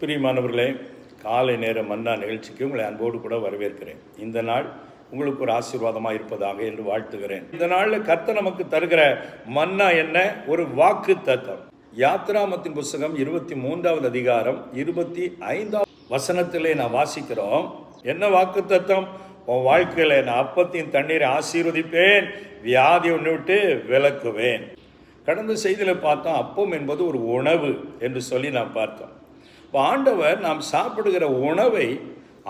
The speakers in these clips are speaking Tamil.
பிரியமானவர்களே காலை நேர மன்னா நிகழ்ச்சிக்கு உங்களை அன்போடு கூட வரவேற்கிறேன். இந்த நாள் உங்களுக்கு ஒரு ஆசீர்வாதமாக இருப்பதாக என்று வாழ்த்துகிறேன். இந்த நாளில் கர்த்த நமக்கு தருகிற மன்னா என்ன? ஒரு வாக்கு தத்தம். யாத்ராமத்தின் புஸ்தகம் இருபத்தி மூன்றாவது அதிகாரம் இருபத்தி ஐந்தாவது வசனத்திலே நான் வாசிக்கிறோம். என்ன வாக்கு தத்தம்? உன் வாழ்க்கையில் நான் அப்பத்தின் தண்ணீரை ஆசீர்வதிப்பேன் வியாதி ஒன்று விட்டு விலக்குவேன். கடந்த செய்தியில் பார்த்தோம் அப்பம் என்பது ஒரு உணவு என்று சொல்லி நான் பார்த்தோம். இப்போ ஆண்டவர் நாம் சாப்பிடுகிற உணவை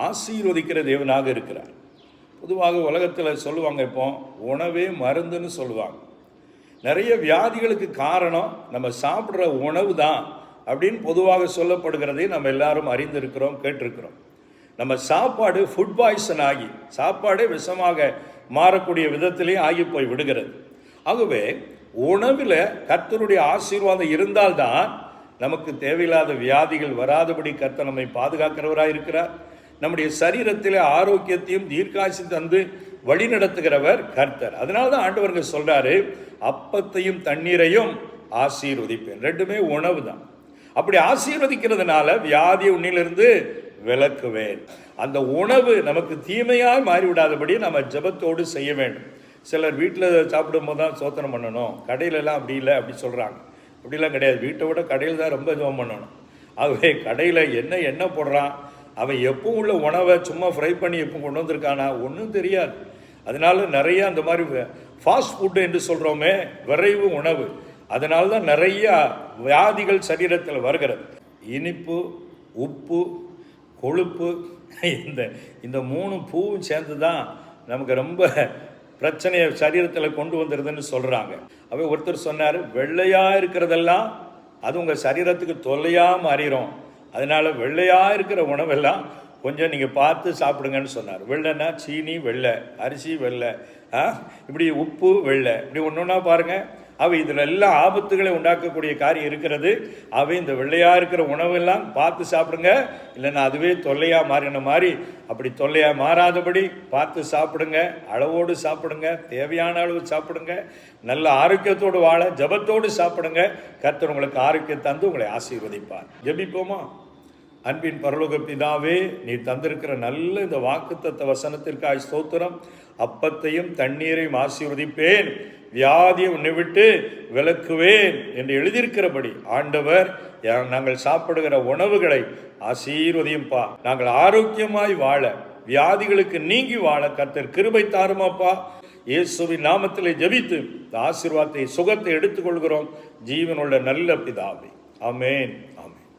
ஆசீர்வதிக்கிற தேவனாக இருக்கிறார். பொதுவாக உலகத்தில் சொல்லுவாங்க இப்போ உணவே மருந்துன்னு சொல்லுவாங்க. நிறைய வியாதிகளுக்கு காரணம் நம்ம சாப்பிட்ற உணவு தான் அப்படின்னு பொதுவாக சொல்லப்படுகிறதை நம்ம எல்லாரும் அறிந்திருக்கிறோம் கேட்டிருக்கிறோம். நம்ம சாப்பாடு ஃபுட் பாய்சன் ஆகி சாப்பாடே விஷமாக மாறக்கூடிய விதத்திலே ஆகி போய் விடுகிறது. ஆகவே உணவில் கர்த்தருடைய ஆசீர்வாதம் இருந்தால்தான் நமக்கு தேவையில்லாத வியாதிகள் வராதபடி கர்த்த நம்மை பாதுகாக்கிறவராக இருக்கிறார் நம்முடைய சரீரத்தில் ஆரோக்கியத்தையும் தீர்க்காசி தந்து வழி நடத்துகிறவர் கர்த்தர். அதனால தான் ஆண்டவர்கள் சொல்றாரு அப்பத்தையும் தண்ணீரையும் ஆசீர்வதிப்பேன். ரெண்டுமே உணவு தான். அப்படி ஆசீர்வதிக்கிறதுனால வியாதி உன்னிலிருந்து விளக்குவேன் அந்த உணவு நமக்கு தீமையாக மாறிவிடாதபடி நம்ம ஜெபத்தோடு செய்ய வேண்டும். சிலர் வீட்டில் சாப்பிடும்போது தான் சோதனை பண்ணணும். கடையிலலாம் அப்படி இல்லை அப்படி சொல்கிறாங்க அப்படிலாம் கிடையாது. வீட்டை விட கடையில் தான் ரொம்ப ஜோம் பண்ணணும். ஆகவே கடையில் என்ன எண்ணெய் போடுறான் அவன் எப்பவும் உள்ள உணவை சும்மா ஃப்ரை பண்ணி எப்போ கொண்டு வந்திருக்கானா? ஒன்றும் தெரியாது. அதனால நிறைய அந்த மாதிரி ஃபாஸ்ட் ஃபுட்டு என்று சொல்கிறோமே விரைவு உணவு. அதனால தான் நிறைய வியாதிகள் சரீரத்தில் வருகிறது. இனிப்பு உப்பு கொழுப்பு இந்த இந்த மூணு பூவும் சேர்ந்து தான் நமக்கு ரொம்ப பிரச்சனையை சரீரத்தில் கொண்டு வந்துடுதுன்னு சொல்கிறாங்க அவை ஒருத்தர் சொன்னார் வெள்ளையாக இருக்கிறதெல்லாம் அது உங்கள் சரீரத்துக்கு தொல்லையாக மாறிடும் அதனால் வெள்ளையாக இருக்கிற உணவெல்லாம் கொஞ்சம் நீங்கள் பார்த்து சாப்பிடுங்கன்னு சொன்னார். வெள்ளைன்னா சீனி வெள்ளை அரிசி வெள்ளை. ஆ? இப்படி உப்பு வெள்ளை. இப்படி ஒன்று ஒன்றா பாருங்கள் அவை இதில் எல்லாம் ஆபத்துகளை உண்டாக்கக்கூடிய காரியம் இருக்கிறது. அவை இந்த வெள்ளையாக இருக்கிற உணவெல்லாம் பார்த்து சாப்பிடுங்க. இல்லைன்னா அதுவே தொல்லையாக மாறின மாதிரி அப்படி தொல்லையாக மாறாதபடி பார்த்து சாப்பிடுங்க. அளவோடு சாப்பிடுங்க. தேவையான அளவு சாப்பிடுங்க. நல்ல ஆரோக்கியத்தோடு வாழ ஜபத்தோடு சாப்பிடுங்க. கர்த்தர் உங்களுக்கு ஆரோக்கியம் தந்து உங்களை ஆசீர்வதிப்பார். ஜபிப்போமா? அன்பின் பரலோக பிதாவே நீ தந்திருக்கிற நல்ல இந்த வாக்குத்தத்த வசனத்திற்காய் ஸ்தோத்திரம். அப்பத்தையும் தண்ணீரையும் ஆசீர்வதிப்பேன். வியாதியை உன்னை விட்டு விளக்குவேன் என்று எழுதியிருக்கிறபடி ஆண்டவர் நாங்கள் சாப்பிடுகிற உணவுகளை ஆசீர்வதியும்பா. நாங்கள் ஆரோக்கியமாய் வாழ வியாதிகளுக்கு நீங்கி வாழ கத்தர் கிருபை தாருமாப்பா. இயேசுவின் நாமத்திலே ஜபித்து இந்த ஆசீர்வாதத்தை சுகத்தை எடுத்துக்கொள்கிறோம். ஜீவனுள்ள நல்ல பிதாவை. அமேன்